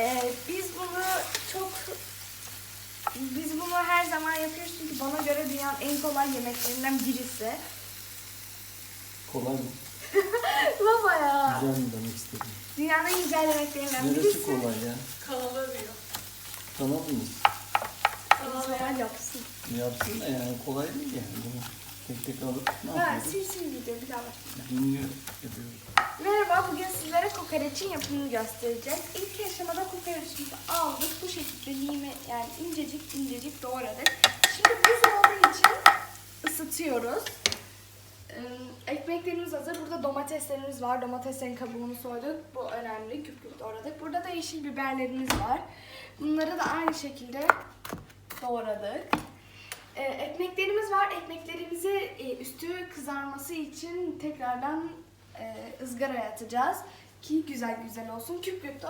Ee, biz bunu çok biz bunu her zaman yapıyoruz çünkü bana göre dünyanın en kolay yemeklerinden birisi. Kolay mı? Baba ya. Güzel mi demek istedim? Dünyanın en güzel yemeklerinden Neresi birisi. kolay ya? Kanalı arıyor. Kanal mı? Kanal yapsın. Yapsın da yani kolay değil yani. Bunu tek tek alıp ne Ha, yapıyoruz? sil sil video bir daha bak. Dinliyor yapıyoruz. Merhaba, bugün kokoreçin yapımını göstereceğiz. İlk aşamada kokoreçimizi aldık. Bu şekilde lime, yani incecik incecik doğradık. Şimdi buz olduğu için ısıtıyoruz. Ee, Ekmeklerimiz hazır. Burada domateslerimiz var. Domateslerin kabuğunu soyduk. Bu önemli. Küp küp doğradık. Burada da yeşil biberlerimiz var. Bunları da aynı şekilde doğradık. Ee, ekmeklerimiz var. Ekmeklerimizi e, üstü kızarması için tekrardan e, ızgaraya atacağız ki güzel güzel olsun. Küp küp de